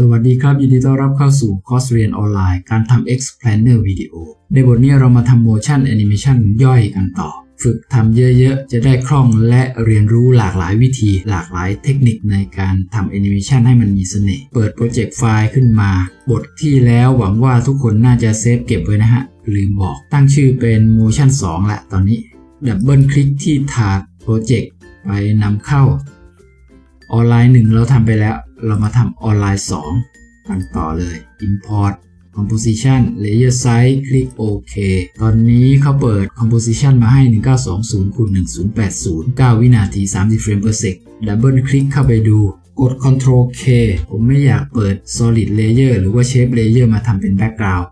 สวัสดีครับ ยินดีต้อนรับเข้าสู่คอร์สเรียนออนไลน์ การทำ Explainer Video ในบทนี้เรามาทำ Motion Animation ย่อยกันต่อ ฝึกทำเยอะๆ จะได้คล่องและเรียนรู้หลากหลายวิธี หลากหลายเทคนิคในการทำแอนิเมชันให้มันมีเสน่ห์ เปิดโปรเจกต์ไฟล์ขึ้นมา บทที่แล้วหวังว่าทุกคนน่าจะเซฟเก็บไว้นะฮะ ลืมบอก ตั้งชื่อเป็น Motion 2 ละตอนนี้ ดับเบิลคลิกที่ถาดโปรเจกต์ไปนำเข้า ออนไลน์ 1 เราทำไปแล้ว เรามาทำออนไลน์ 2 กันต่อเลย Import Composition Layer Size คลิกโอเคตอนนี้เขาเปิด Composition มาให้ 1920คูณ1080 9 วินาที 30 เฟรม per sec ดับเบิลคลิกเข้าไปดูกด Ctrl K ผมไม่อยากเปิด Solid Layer หรือว่า Shape Layer มาทำเป็น Background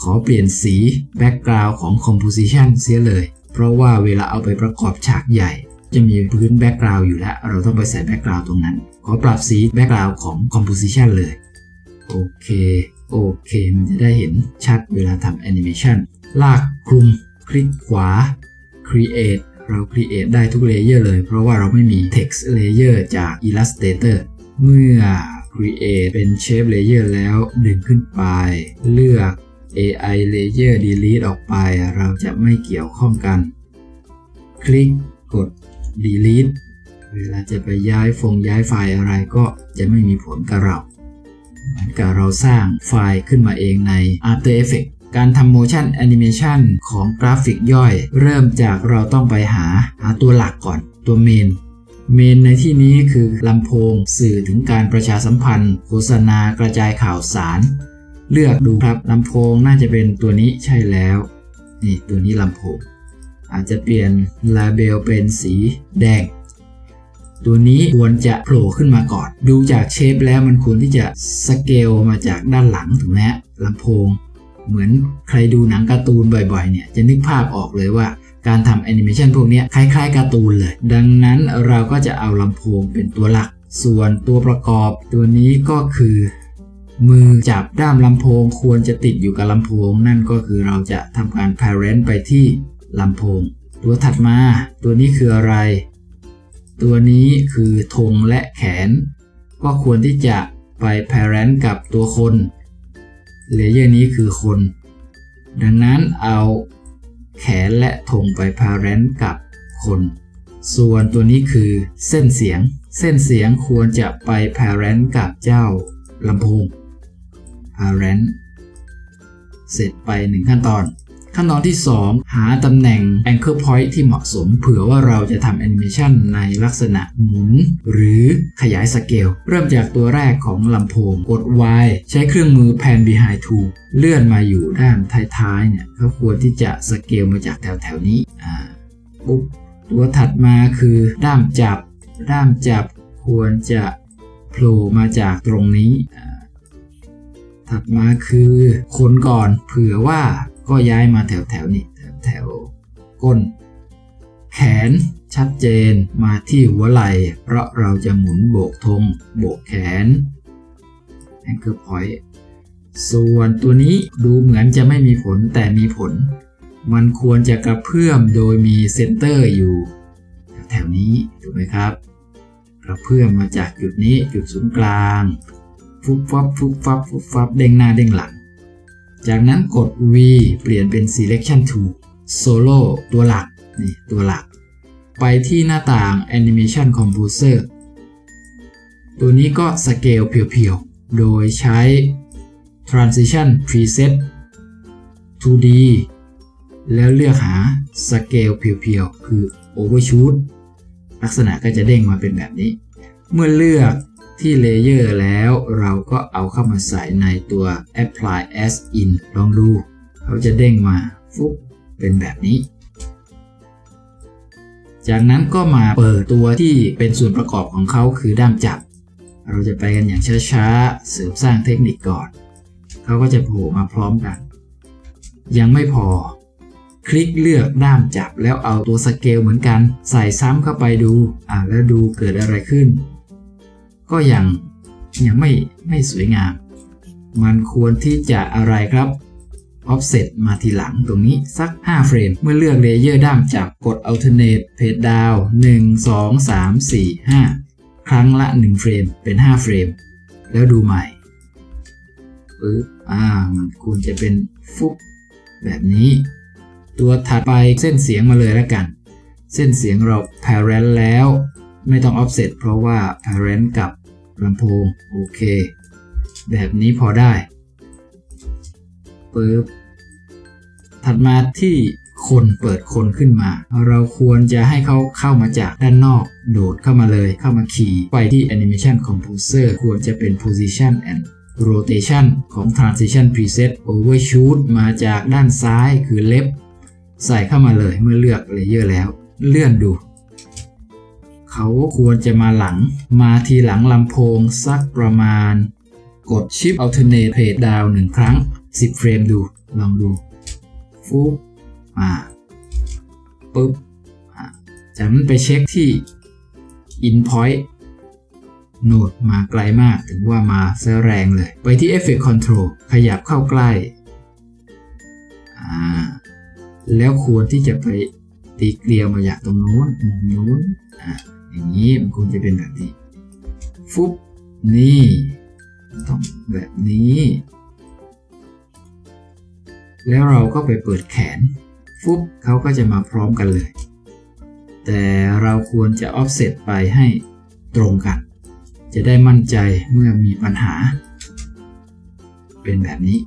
ขอเปลี่ยนสี Background ของ Composition เสียเลย เพราะว่าเวลาเอาไปประกอบฉากใหญ่ จะมีพื้นแบ็กกราวด์อยู่แล้ว เราต้องไปใส่แบ็กกราวด์ตรงนั้น อปรับสีแบ็กกราวของ composition เลย โอเค โอเค มันจะได้เห็นชัดเวลาทำแอนิเมชันลากคลุม คลิกขวา create เรา create ได้ทุกเลเยอร์เลย เพราะว่าเราไม่มี text layer จาก illustrator เมื่อ create เป็น shape layer แล้วดึงขึ้นไป เลือก AI layer delete ออกไป เราจะไม่เกี่ยวข้องกัน คลิกกด delete เวลาจะไปย้ายฟงย้ายไฟล์อะไรก็จะไม่มีผลกับเราเหมือนกับเราสร้างไฟล์ขึ้นมาเองใน After Effects การทำ motion animation ของกราฟิกย่อย เริ่มจากเราต้องไปหาหาตัวหลักก่อนตัวเมนเมนในที่นี้คือลำโพงสื่อถึงการประชาสัมพันธ์ โฆษณากระจายข่าวสาร เลือกดูครับลำโพงน่าจะเป็นตัวนี้ใช่แล้วนี่ตัวนี้ลำโพง อาจจะเปลี่ยนลาเบลเป็นสีแดง ตัวนี้ควรจะโผล่ขึ้นมาก่อน ดูจากเชฟแล้วมันควรที่จะสเกลมาจากด้านหลังถูกไหมฮะลำโพง เหมือนใครดูหนังการ์ตูนบ่อยๆเนี่ยจะนึกภาพออกเลยว่าการทำแอนิเมชันพวกนี้คล้ายๆการ์ตูนเลย ดังนั้นเราก็จะเอาลำโพงเป็นตัวหลัก ส่วนตัวประกอบตัวนี้ก็คือ มือจับด้ามลำโพงควรจะติดอยู่กับลำโพง นั่นก็คือเราจะทำการ parent ไปที่ลำโพง ตัวถัดมา ตัวนี้คืออะไร ตัวนี้คือธงและแขน ก็ควรที่จะไป parent กับตัวคนเลเยอร์นี้คือคน ดังนั้นเอาแขนและธงไป parent กับคน ส่วนตัวนี้คือเส้นเสียง เส้นเสียงควรจะไป parent กับเจ้าลำโพง parent เสร็จไปหนึ่งขั้นตอน ขั้นตอนที่ 2 หาตำแหน่ง anchor point ที่เหมาะสม เผื่อว่าเราจะทำแอนิเมชันในลักษณะหมุน หรือขยายสเกล เริ่มจากตัวแรกของลำโพง กด Y ใช้เครื่องมือ pan behind to เลื่อนมาอยู่ด้านท้ายๆเนี่ยเขาควรที่จะสเกลมาจากแถวๆนี้อ่าปุ๊บตัวถัดมาคือด้ามจับ ด้ามจับควรจะโผล่มาจากตรงนี้ ถัดมาคือคนก่อนเผื่อว่า ก็ย้ายมาแถวแถวนี้แถวแถวก้น แขนชัดเจนมาที่หัวไหล่ เพราะเราจะหมุนโบกธงโบกแขน anchor point ส่วนตัวนี้ดูเหมือนจะไม่มีผลแต่มีผล มันควรจะกระเพื่อมโดยมีเซนเตอร์อยู่ แถวๆนี้ถูกไหมครับ กระเพื่อมมาจากจุดนี้จุดศูนย์กลาง ฟุบฟับฟุบฟับฟุบฟับเด้งหน้าเด้งหลัง จากนั้นกด V เปลี่ยนเป็น selection tool solo ตัวหลักนี่ตัวหลัก ไปที่หน้าต่าง animation composer ตัวนี้ก็สเกลเพียวๆ โดยใช้ transition preset 2D แล้วเลือกหาสเกลเพียวๆ คือ overshoot ลักษณะก็จะเด้งมาเป็นแบบนี้ เมื่อเลือก ที่เลเยอร์แล้วเราก็เอาเข้ามาใส่ในตัว apply as in ลองดู เขาจะเด้งมาฟุ๊บเป็นแบบนี้ จากนั้นก็มาเปิดตัวที่เป็นส่วนประกอบของเขาคือด้ามจับ เราจะไปกันอย่างช้าๆ เสริมสร้างเทคนิคก่อน เขาก็จะโผล่มาพร้อมกัน ยังไม่พอ คลิกเลือกด้ามจับแล้วเอาตัวสเกลเหมือนกัน ใส่ซ้ำเข้าไปดู อ่าแล้วดูเกิดอะไรขึ้น ก็ยังยังไม่ไม่สวยงาม มันควรที่จะอะไรครับ offset มาทีหลังตรงนี้สัก 5 เฟรม เมื่อเลือกเลเยอร์ด้ามจับกด alternate page down 1 2 3 4 5 ครั้งละ 1 เฟรม เป็น 5 เฟรม แล้วดูใหม่ปึ๊บอ่า มันควรจะเป็นฟุบแบบนี้ ตัวถัดไปเส้นเสียงมาเลยแล้วกัน เส้นเสียงเรา parent แล้ว ไม่ต้อง offset เพราะว่า parent กับ ลำโพงโอเค แบบนี้พอได้ปึ๊บถัดมาที่คนเปิดคนขึ้นมา เราควรจะให้เขาเข้ามาจากด้านนอก โดดเข้ามาเลยเข้ามาขี่ไปที่ Animation Composer ควรจะเป็น Position and Rotation ของ Transition Preset Overshoot มาจากด้านซ้ายคือ Left ใส่เข้ามาเลยเมื่อเลือกเลเยอร์แล้ว เลื่อนดู เขาควรจะมาหลัง มาทีหลังลำโพงสักประมาณ กด Shift Alternate Page Down หนึ่งครั้ง 10 เฟรมดู ลองดูฟุบอ่าปุ๊บอ่าจากนั้นไปเช็คที่ In Point โนดมาไกลมากถึงว่ามาเสแรงเลย ไปที่ Effect Control ขยับเข้าใกล้อ่าแล้วควรที่จะไปตีเกลียวมาจากตรงนู้นมุมนู้น อย่างนี้มันควรจะเป็นแบบนี้ฟุบนี่ต้องแบบนี้ แล้วเราก็ไปเปิดแขนฟุบเขาก็จะมาพร้อมกันเลย แต่เราควรจะ offset ไปให้ตรงกัน จะได้มั่นใจเมื่อมีปัญหา เป็นแบบนี้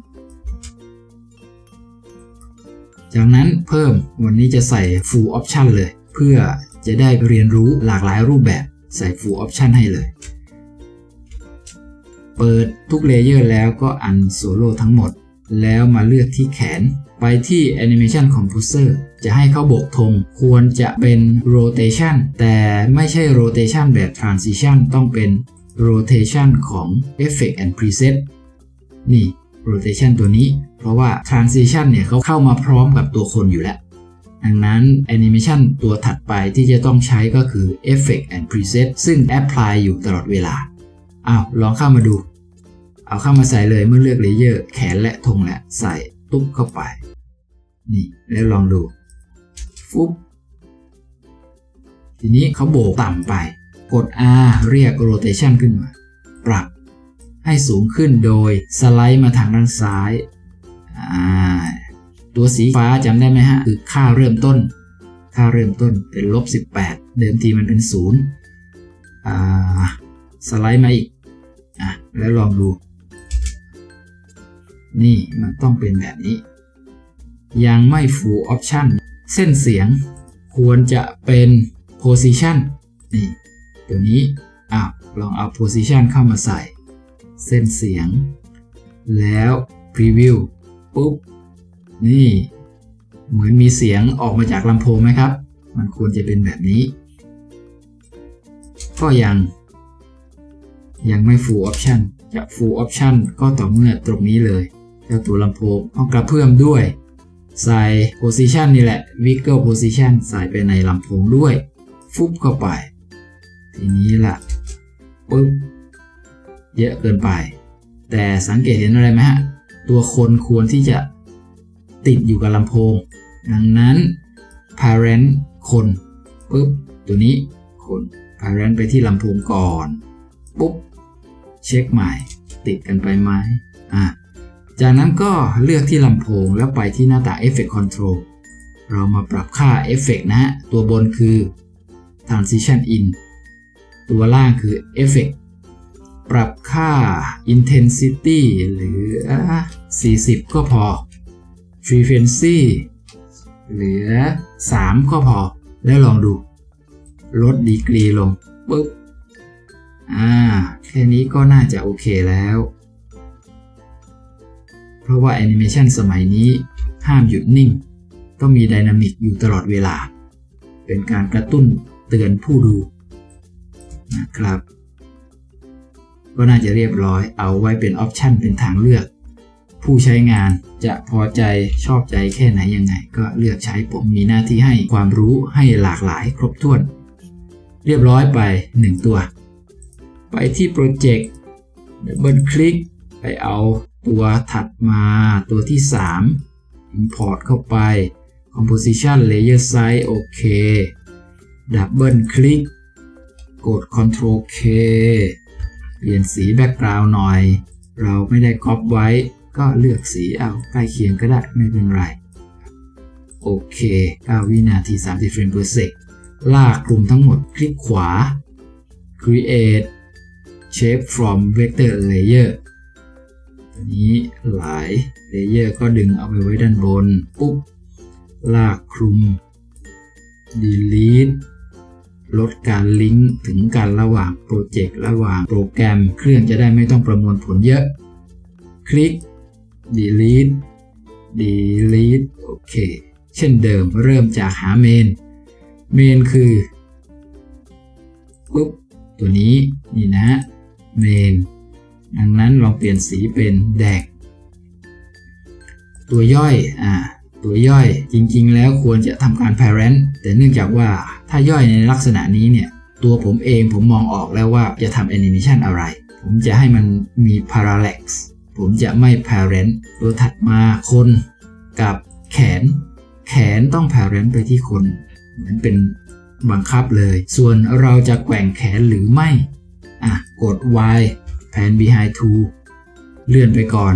จากนั้นเพิ่มวันนี้จะใส่ full option เลย เพื่อ จะได้เรียนรู้หลากหลายรูปแบบใส่ full option ให้เลย เปิดทุกเลเยอร์แล้วก็อันโซโล่ทั้งหมด แล้วมาเลือกที่แขน ไปที่ Animation Composer จะให้เขาโบกธงควรจะเป็น Rotation แต่ไม่ใช่ Rotation แบบ Transition ต้องเป็น Rotation ของ Effect and Preset นี่ Rotation ตัวนี้ เพราะว่า Transition เนี่ยเขาเข้ามาพร้อมกับตัวคนอยู่แล้ว ดังนั้น Animation ตัวถัดไปที่จะต้องใช้ก็คือ Effect and Preset ซึ่ง Apply อยู่ตลอดเวลาอ้าวลองเข้ามาดู เอาเข้ามาใส่เลยเมื่อเลือกเลเยอร์แขนและธงและใส่ตุ๊บเข้าไป นี่แล้วลองดูฟุบทีนี้เขาโบกต่ำไป กด R เรียก rotation ขึ้นมา ปรับให้สูงขึ้นโดยสไลด์มาทางด้านซ้ายอ่า ตัวสีฟ้าจำได้ไหมฮะ คือค่าเริ่มต้น ค่าเริ่มต้นเป็นลบ 18 เดิมทีมันเป็น0อ่าสไลด์มาอีกอะแล้วลองดู นี่มันต้องเป็นแบบนี้ ยังไม่ full option เส้นเสียงควรจะเป็น position นี่ตัวนี้อ้าวลองเอา position เข้ามาใส่ เส้นเสียง แล้ว preview ปุ๊บ นี่เหมือนมีเสียงออกมาจากลำโพงไหมครับ มันควรจะเป็นแบบนี้ ก็ยังยังไม่ full option จะ full option ก็ต่อเมื่อตรงนี้เลยเจ้าตัวลำโพงต้องกระเพื่อมด้วย ใส่ position นี่แหละ wiggle position ใส่ไปในลำโพงด้วย ฟุบเข้าไป ทีนี้ล่ะปึ๊บเยอะเกินไป แต่สังเกตเห็นอะไรไหมฮะ ตัวคนควรที่จะ ติดอยู่กับลำโพง ดังนั้น parent คนปึ๊บตัวนี้คน parent ไปที่ลำโพงก่อนปุ๊บเช็คใหม่ ติดกันไปไหมอะจากนั้นก็เลือกที่ลำโพงแล้วไปที่หน้าต่าง Effect Control เรามาปรับค่า Effect นะฮะ ตัวบนคือ Transition In ตัวล่างคือ Effect ปรับค่า Intensity หรือ 40 ก็พอ Frequency เหลือ 3 ก็พอ แล้วลองดู ลดดีกรีลงปุ๊บ อ่า แค่นี้ก็น่าจะโอเคแล้ว เพราะว่าแอนิเมชันสมัยนี้ห้ามหยุดนิ่ง ต้องมีไดนามิกอยู่ตลอดเวลา เป็นการกระตุ้นเตือนผู้ดูนะครับ ก็น่าจะเรียบร้อยเอาไว้เป็นออปชันเป็นทางเลือก ผู้ใช้งานจะพอใจชอบใจแค่ไหนยังไง ก็เลือกใช้ผมมีหน้าที่ให้ความรู้ให้หลากหลายครบถ้วน เรียบร้อยไป 1 ตัว ไปที่โปรเจกต์ดับเบิลคลิกไปเอาตัวถัดมาตัวที่ 3 Import เข้าไป Composition Layer Size โอเค ดับเบิลคลิกกด Ctrl K เปลี่ยนสีแบ็กกราวน์หน่อย เราไม่ได้ก๊อปไว้ ก็เลือกสีเอาใกล้เคียงก็ได้ไม่เป็นไร โอเค 9 วินาที 30 เฟรม per sec ลากกลุ่มทั้งหมดคลิกขวา create shape from vector layer ตัวนี้หลายเลเยอร์ก็ดึงเอาไปไว้ด้านบน ปุ๊บ ลากคลุม delete ลดการลิงก์ถึงกันระหว่างโปรเจกต์ระหว่างโปรแกรม เครื่องจะได้ไม่ต้องประมวลผลเยอะ คลิก delete delete โอเคเช่นเดิมเริ่มจากหาเมนเมนคือปุ๊บตัวนี้นี่นะเมนดังนั้นลองเปลี่ยนสีเป็นแดก ตัวย่อยอ่าตัวย่อยจริงๆ แล้วควรจะทำการ parent แต่เนื่องจากว่าถ้าย่อยในลักษณะนี้เนี่ย ตัวผมเองผมมองออกแล้วว่าจะทำ animation อะไร ผมจะให้มันมี parallax ผมจะไม่ parent ตัวถัดมาคนกับแขน แขนต้อง parent ไปที่คนเหมือนเป็นบังคับเลย ส่วนเราจะแกว่งแขนหรือไม่ อะ กด Y pan behind to เลื่อนไปก่อน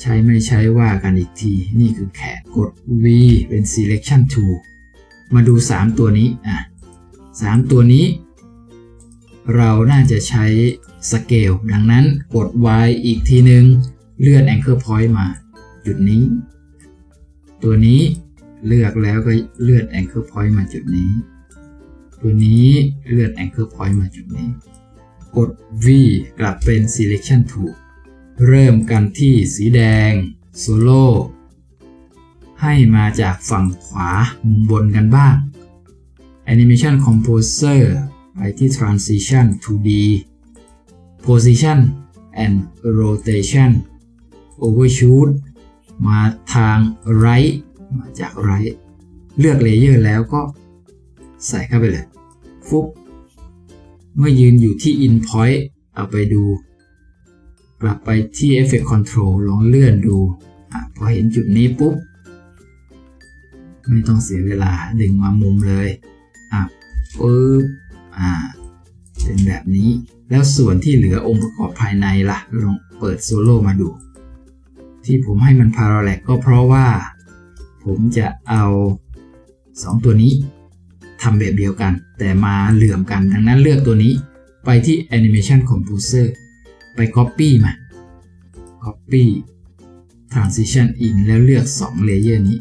ใช้ไม่ใช้ว่ากันอีกที นี่คือแขนกด V เป็น selection tool มาดู 3 ตัวนี้ อะ 3 ตัวนี้ เราน่าจะใช้ scale ดังนั้นกด Y อีกทีหนึ่งเลื่อน anchor point มา จุดนี้ ตัวนี้เลือกแล้วก็เลื่อน anchor point มาจุดนี้ ตัวนี้เลื่อน anchor point มาจุดนี้ กด V กลับเป็น selection tool เริ่มกันที่สีแดง solo ให้มาจากฝั่งขวามุมบนกันบ้าง animation composer ไปที่ transition 2D position and rotation overshoot มาทาง right มาจาก right เลือกเลเยอร์แล้วก็ใส่เข้าไปเลยฟุ๊บเมื่อยืนอยู่ที่ in point เอาไปดู กลับไปที่ effect control ลองเลื่อนดูอพอเห็นจุดนี้ปุ๊บ ไม่ต้องเสียเวลาดึงมามุมเลยอะปึ๊บอ่าเป็นแบบนี้ แล้วส่วนที่เหลือองค์ประกอบภายในล่ะลองเปิดโซโล่มาดู ที่ผมให้มัน parallax ก็เพราะว่า ผมจะเอา 2 ตัวนี้ทำแบบเดียวกัน แต่มาเหลื่อมกันดังนั้นเลือกตัวนี้ไปที่ Animation Composer ไป Copy มา Copy Transition in แล้วเลือก2 Layer นี้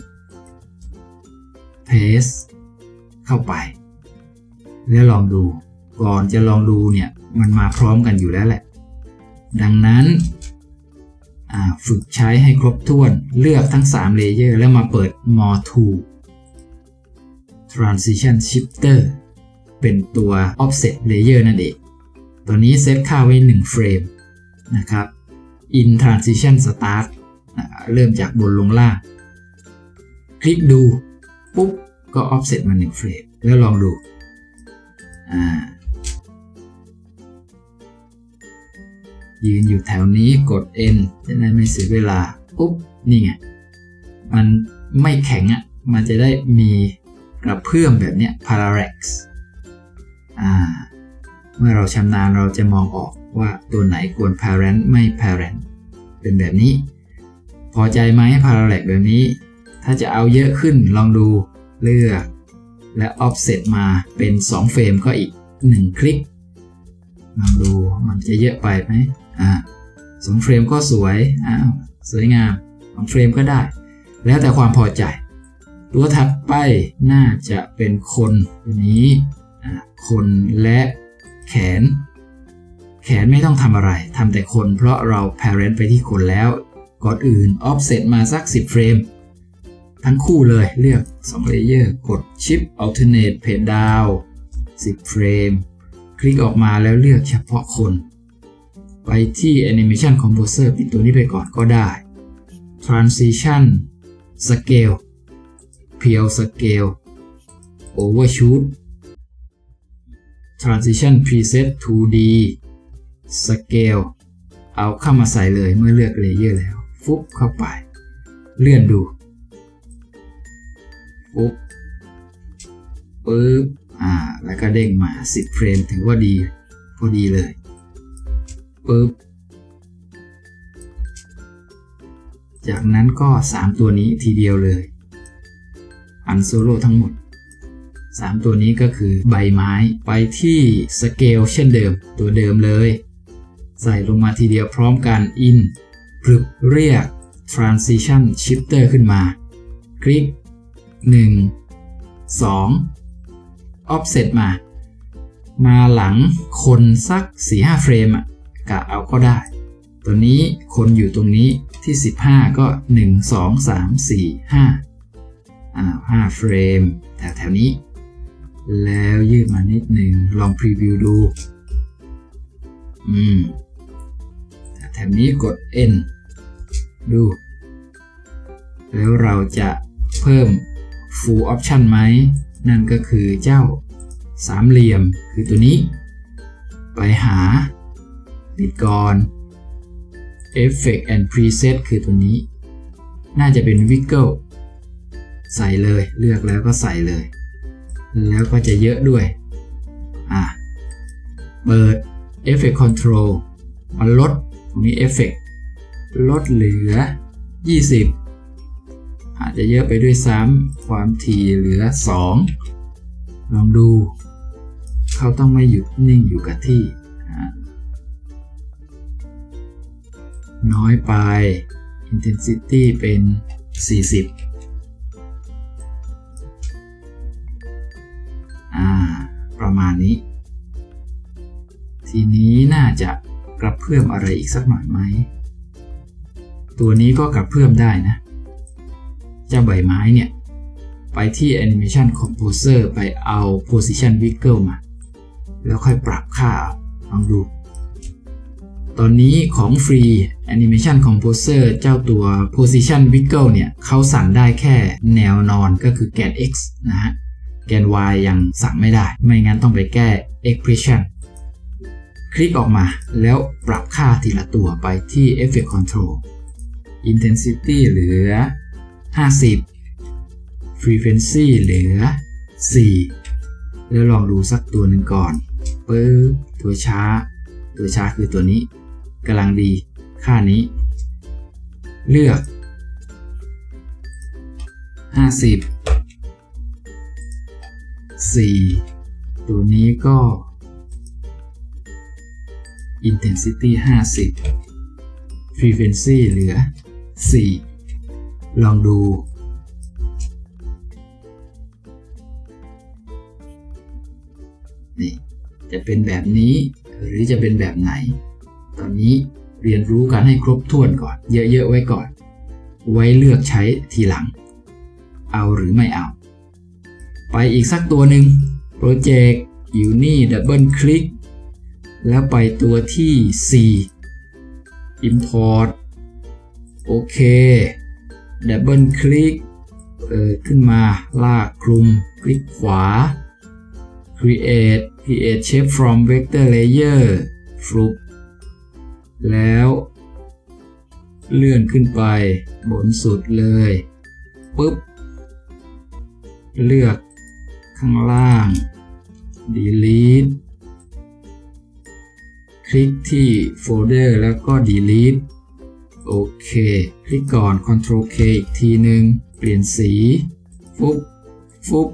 Paste เข้าไป แล้วลองดูก่อนจะลองดูเนี่ย มันมาพร้อมกันอยู่แล้วแหละ ดังนั้นฝึกใช้ให้ครบถ้วนเลือกทั้ง3 Layer แล้วมาเปิด More Tool Transition Shifter เป็นตัว Offset Layer นั่นเอง ตัวนี้เซตค่าไว้ 1 เฟรมนะครับ In Transition Start เริ่มจากบนลงล่าง คลิกดู ปุ๊บ ก็ Offset มา 1 เฟรม แล้วลองดู อ่า ยืนอยู่แถวนี้กด N จะได้ไม่เสียเวลาปุ๊บนี่ไง มันไม่แข็งอะ่ะ มันจะได้มีกระเพื่อมแบบเนี้ย parallax อ่า เมื่อเราชำนาญเราจะมองออกว่าตัวไหนควร parent ไม่ parent เป็นแบบนี้ พอใจไหม parallax แบบนี้ ถ้าจะเอาเยอะขึ้นลองดูเลือก และ offset มาเป็น 2 เฟรมก็อีก 1 คลิกลองดูมันจะเยอะไปไหม อ่าสองเฟรมก็สวยอ้าวสวยงามสองเฟรมก็ได้ แล้วแต่ความพอใจ ตัวถัดไปน่าจะเป็นคนตัวนี้คนและแขน แขนไม่ต้องทำอะไรทำแต่คนเพราะเรา parent ไปที่คนแล้วก่อนอื่น offset มาสัก 10 เฟรม ทั้งคู่เลยเลือก2 layer กด shift alternate page down 10 เฟรม คลิกออกมาแล้วเลือกเฉพาะคน ไปที่ Animation Composer ปิดตัวนี้ไปก่อนก็ได้ Transition Scale Pure Scale Overshoot Transition Preset 2D Scale เอาเข้ามาใส่เลยเมื่อเลือก Layer แล้ว ฟุบเข้าไป เลื่อนดูฟุบปึ๊บอ่า แล้วก็เด้งมา 10 เฟรมถือว่าดี พอดีเลย ปึ๊บ จากนั้นก็ 3 ตัวนี้ทีเดียวเลย อันโซโล่ทั้งหมด 3 ตัวนี้ก็คือใบไม้ไปที่สเกลเช่นเดิมตัวเดิมเลย ใส่ลงมาทีเดียวพร้อมกัน in พรึบเรียก transition shifter ขึ้นมา คลิก 1 2 offset มา มาหลังคนสัก 4-5 เฟรมอะ กะเอาก็ได้ ตัวนี้คนอยู่ตรงนี้ที่ 15 ก็ 1 2 3 4 5อ่า5เฟรมแถวแถวๆนี้ แล้วยืดมานิดหนึ่งลองพรีวิวดูอืมแถวนี้กด N ดู แล้วเราจะเพิ่ม full option ไหม นั่นก็คือเจ้าสามเหลี่ยมคือตัวนี้ ไปหา ปิดก่อน Effect and Preset คือตัวนี้ น่าจะเป็น Wiggle ใส่เลยเลือกแล้วก็ใส่เลย แล้วก็จะเยอะด้วย อะ เปิด Effect Control มันลดตรงนี้ Effect ลดเหลือ 20 อาจจะเยอะไปด้วยซ้ำความถี่เหลือ 2 ลองดู เขาต้องไม่หยุดนิ่งอยู่กับที่ น้อยไป intensity เป็น 40 อ่า ประมาณนี้ ทีนี้น่าจะกระเพื่อมอะไรอีกสักหน่อยไหม ตัวนี้ก็กระเพื่อมได้นะ เจ้าใบไม้เนี่ย ไปที่ Animation Composer ไปเอา Position Wiggle มา แล้วค่อยปรับค่าเอาลองดู ตอนนี้ของฟรี Animation Composer เจ้าตัว Position Wiggle เนี่ยเขาสั่งได้แค่แนวนอนก็คือแกน x นะฮะ แกน y ยังสั่งไม่ได้ ไม่งั้นต้องไปแก้ expression คลิกออกมาแล้วปรับค่าทีละตัวไปที่ Effect Control Intensity เหลือ 50 Frequency เหลือ 4 แล้วลองดูสักตัวหนึ่งก่อนปึ๊บตัวช้า ตัวช้าคือตัวนี้กำลังดี ค่านี้ เลือก 50 4 ตัวนี้ก็ intensity 50 frequency เหลือ 4 ลองดู นี่ จะเป็นแบบนี้หรือจะเป็นแบบไหน ตอนนี้ เรียนรู้กันให้ครบถ้วนก่อน เยอะๆไว้ก่อน ไว้เลือกใช้ทีหลัง เอาหรือไม่เอา ไปอีกสักตัวหนึ่งโปรเจกต์อยู่นี่ดับเบิลคลิกแล้วไปตัวที่ 4 Import โอเคดับเบิลคลิกเปิดขึ้นมาลากคลุม คลิกขวา Create Create Shape from Vector Layer ฟลุป แล้ว เลื่อนขึ้นไปบนสุดเลยปุ๊บ เลือกข้างล่าง delete คลิกที่โฟลเดอร์แล้วก็ delete โอเค คลิกก่อน Ctrl K อีกทีหนึ่งเปลี่ยนสี ฟุบฟุบ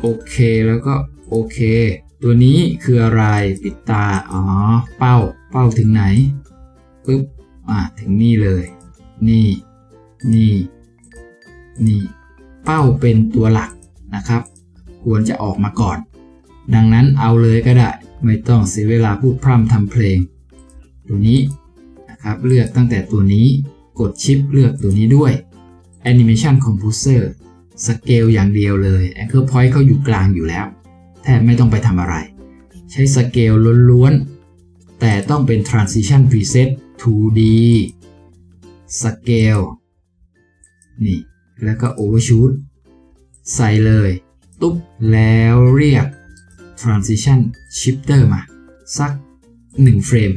โอเค แล้วก็โอเค ตัวนี้คืออะไรปิดตา อ๋อ เป้า เป้าถึงไหนปึ๊บ อ่าถึงนี่เลย นี่ นี่ นี่ เป้าเป็นตัวหลักนะครับ ควรจะออกมาก่อน ดังนั้นเอาเลยก็ได้ ไม่ต้องเสียเวลาพูดพร่ำทำเพลง ตัวนี้นะครับ เลือกตั้งแต่ตัวนี้ กดชิปเลือกตัวนี้ด้วย Animation Composer สเกลอย่างเดียวเลย Anchor Point เขาอยู่กลางอยู่แล้ว บไม่ต้องไปทำอะไร ใช้สเกลล้วนๆ แต่ต้องเป็น Transition Preset 2D สเกลนี่แล้วก็ Overshoot ใส่เลย ตุ๊บ แล้วเรียก Transition Shifter มา สัก 1 เฟรม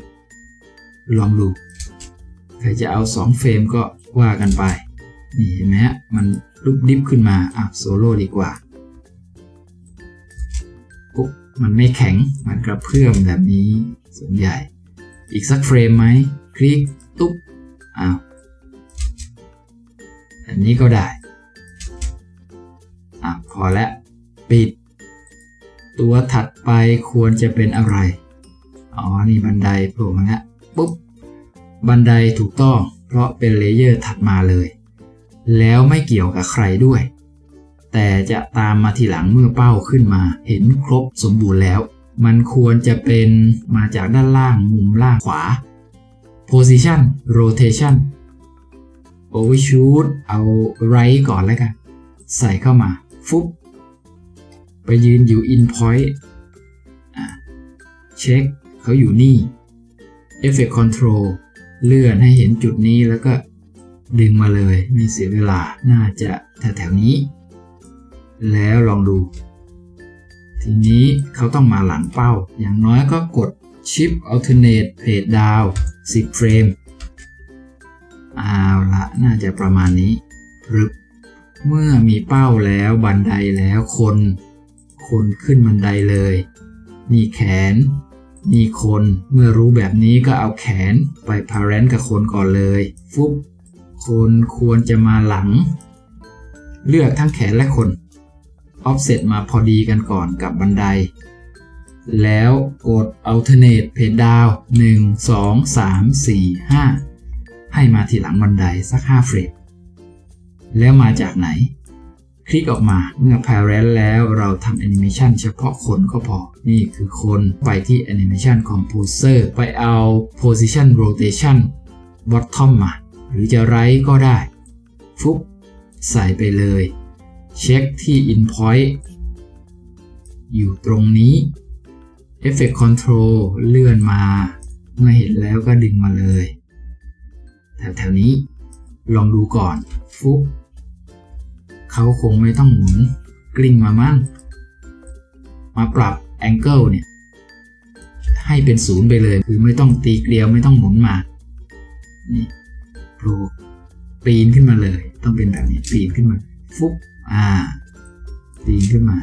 ลองดู ใครจะเอา 2 เฟรมก็ว่ากันไป นี่เห็นไหมฮะ มันลุกดิฟขึ้นมา อะ โซโล่ดีกว่า มันไม่แข็ง มันกระเพื่อมแบบนี้ส่วนใหญ่ อีกสักเฟรมไหม คลิก ตุ๊บ อ้าวแบบนี้ก็ได้ อะ พอแล้ว ปิด ตัวถัดไปควรจะเป็นอะไร อ๋อ นี่บันไดโผล่มาแล้วปุ๊บ บันไดถูกต้อง เพราะเป็นเลเยอร์ถัดมาเลย แล้วไม่เกี่ยวกับใครด้วย แต่จะตามมาทีหลังเมื่อเป้าขึ้นมา เห็นครบสมบูรณ์แล้ว มันควรจะเป็นมาจากด้านล่างมุมล่างขวา position rotation overshoot เอา right ก่อนแล้วกัน ใส่เข้ามา ฟุบไปยืนอยู่ in point เช็คเขาอยู่นี่ effect control เลื่อนให้เห็นจุดนี้แล้วก็ดึงมาเลย ไม่เสียเวลาน่าจะแถวๆนี้ แล้วลองดู ทีนี้เขาต้องมาหลังเป้า อย่างน้อยก็กด Shift Alternate Page Down 10เฟรมเอาละน่าจะประมาณนี้หรึบเมื่อมีเป้าแล้วบันไดแล้วคน คนขึ้นบันไดเลย มีแขน มีคนเมื่อรู้แบบนี้ก็เอาแขนไปพาเรนกับคนก่อนเลย ฟุบคนควรจะมาหลัง เลือกทั้งแขนและคน offset มาพอดีกันก่อนกับบันได แล้วกด alternate page down 1 2 3 4 5 ให้มาทีหลังบันไดสัก 5 เฟรมแล้วมาจากไหน คลิกออกมาเมื่อ parent แล้วเราทำ animation เฉพาะคนก็พอ นี่คือคนไปที่ animation composer ไปเอา position rotation bottom มา หรือจะ right ก็ได้ ฟุบใส่ไปเลย เช็คที่ in point อยู่ตรงนี้ Effect Control เลื่อนมา เมื่อเห็นแล้วก็ดึงมาเลย แถวๆนี้ลองดูก่อน ฟุ๊บเขาคงไม่ต้องหมุนกลิ้งมามั่ง มาปรับ Angle เนี่ย ให้เป็นศูนย์ไปเลย คือไม่ต้องตีเกลียวไม่ต้องหมุนมา นี่ปลูกปีนขึ้นมาเลย ต้องเป็นแบบนี้ปีนขึ้นมา ฟุ๊บ อ่าปีขึ้นมา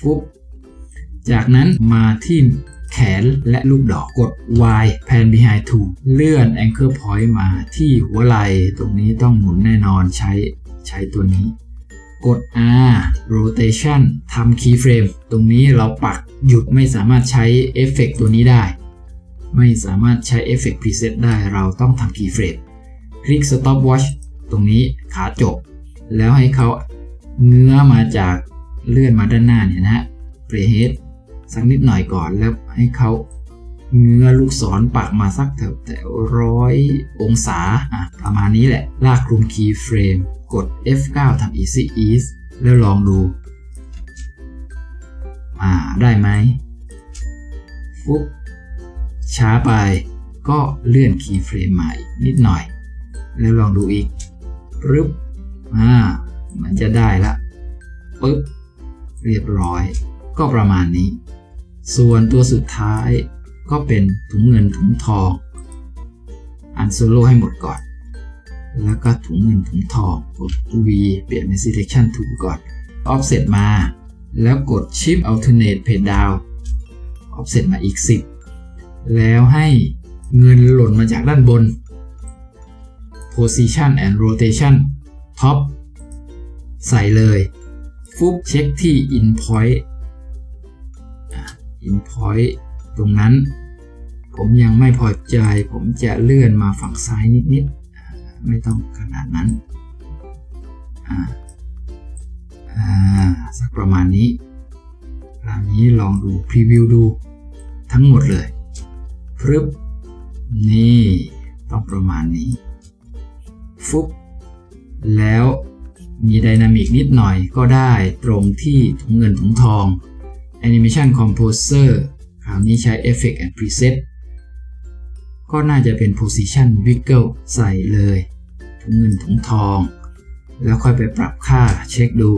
ฟุบจากนั้นมาที่แขนและลูกดอกกด Y pan behind to เลื่อน anchor point มาที่หัวไหล่ตรงนี้ต้องหมุนแน่นอนใช้ใช้ตัวนี้ กด R rotation ทำ keyframe ตรงนี้เราปักหยุดไม่สามารถใช้เอฟเฟกตัวนี้ได้ ไม่สามารถใช้เอฟเฟกต์ preset ได้เราต้องทำ keyframe คลิก stop watch ตรงนี้ขาจบ แล้วให้เขา เงื้อมาจากเลื่อนมาด้านหน้าเนี่ยนะฮะ playhead สักนิดหน่อยก่อนแล้วให้เขาเงื้อลูกศรปักมาสักแถวแถวร้อยองศาอะประมาณนี้แหละ ลากคลุม keyframe กด F9 ทำ easy ease แล้วลองดู อ่า ได้ไหมฟุบช้าไปก็เลื่อน keyframe ใหม่นิดหน่อย แล้วลองดูอีกปึ๊บอ่า มันจะได้ละปึ๊บเรียบร้อย ก็ประมาณนี้ ส่วนตัวสุดท้ายก็เป็นถุงเงินถุงทอง อันโซโล่ให้หมดก่อน แล้วก็ถุงเงินถุงทองกด V เปลี่ยนเป็น selection tool ก่อน offset มา แล้วกด shift alternate page down offset มาอีก 10 แล้วให้เงินหล่นมาจากด้านบน position and rotation top ใส่เลยฟุบเช็คที่ in point in point ตรงนั้น ผมยังไม่พอใจ ผมจะเลื่อนมาฝั่งซ้ายนิดๆไม่ต้องขนาดนั้นอ่าอ่าสักประมาณนี้คราวนี้ลองดูพรีวิวดูทั้งหมดเลยพรึบนี่ต้องประมาณนี้ ฟุบแล้ว มีไดนามิกนิดหน่อยก็ได้ตรงที่ถุงเงินถุงทอง Animation Composer คราวนี้ใช้ Effect and Preset ก็น่าจะเป็น Position Wiggle ใส่เลย ถุงเงินถุงทอง แล้วค่อยไปปรับค่าเช็คดู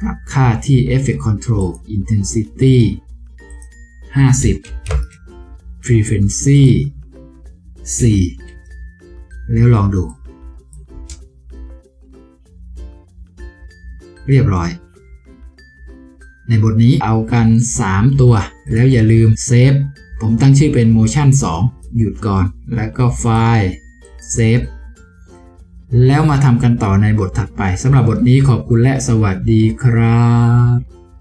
ปรับค่าที่ Effect Control Intensity 50 Frequency 4 แล้วลองดู เรียบร้อย ในบทนี้เอากัน 3 ตัว แล้วอย่าลืมเซฟ ผมตั้งชื่อเป็น motion 2 หยุดก่อน แล้วก็ไฟล์เซฟแล้วมาทำกันต่อในบทถัดไปสำหรับบทนี้ขอบคุณและสวัสดีครับ